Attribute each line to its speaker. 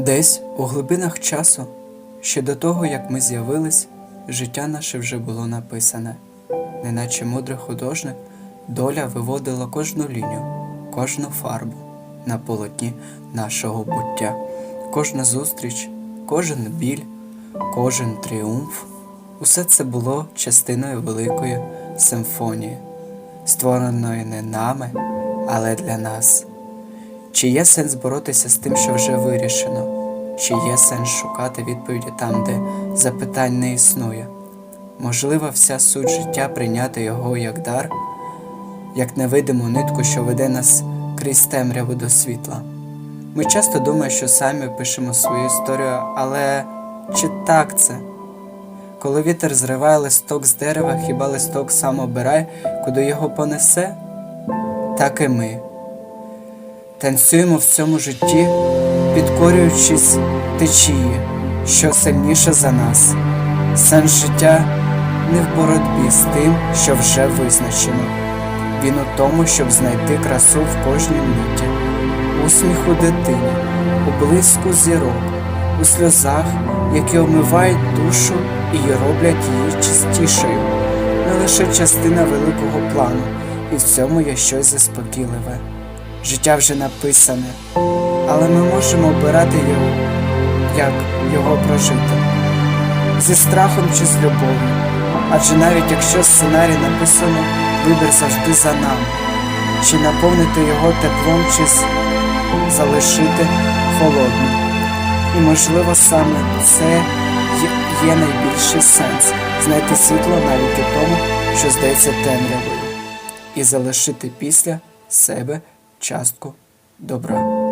Speaker 1: Десь у глибинах часу, ще до того, як ми з'явились, життя наше вже було написане, неначе мудрий художник, доля виводила кожну лінію, кожну фарбу на полотні нашого буття, кожна зустріч, кожен біль, кожен тріумф. Усе це було частиною великої симфонії, створеної не нами, але для нас. Чи є сенс боротися з тим, що вже вирішено? Чи є сенс шукати відповіді там, де запитань не існує? Можливо, вся суть життя прийняти його як дар, як невидиму нитку, що веде нас крізь темряву до світла. Ми часто думаємо, що самі пишемо свою історію, але чи так це? Коли вітер зриває листок з дерева, хіба листок сам обирає, куди його понесе? Так і ми танцюємо в цьому житті, підкорюючись течії, що сильніше за нас. Сенс життя не в боротьбі з тим, що вже визначено. Він у тому, щоб знайти красу в кожній миті, усміху дитини, у блиску зірок, у сльозах, які омивають душу і роблять її чистішою. Не лише частина великого плану, і в цьому є щось заспокійливе. Життя вже написане, але ми можемо обирати його, як його прожити. Зі страхом чи з любов'ю. Адже навіть якщо сценарій написано, вибір завжди за нами. Чи наповнити його теплом, чи залишити холодним. І можливо саме це є- найбільший сенс знайти світло навіть у тому, що здається темрявою, і залишити після себе частку добра.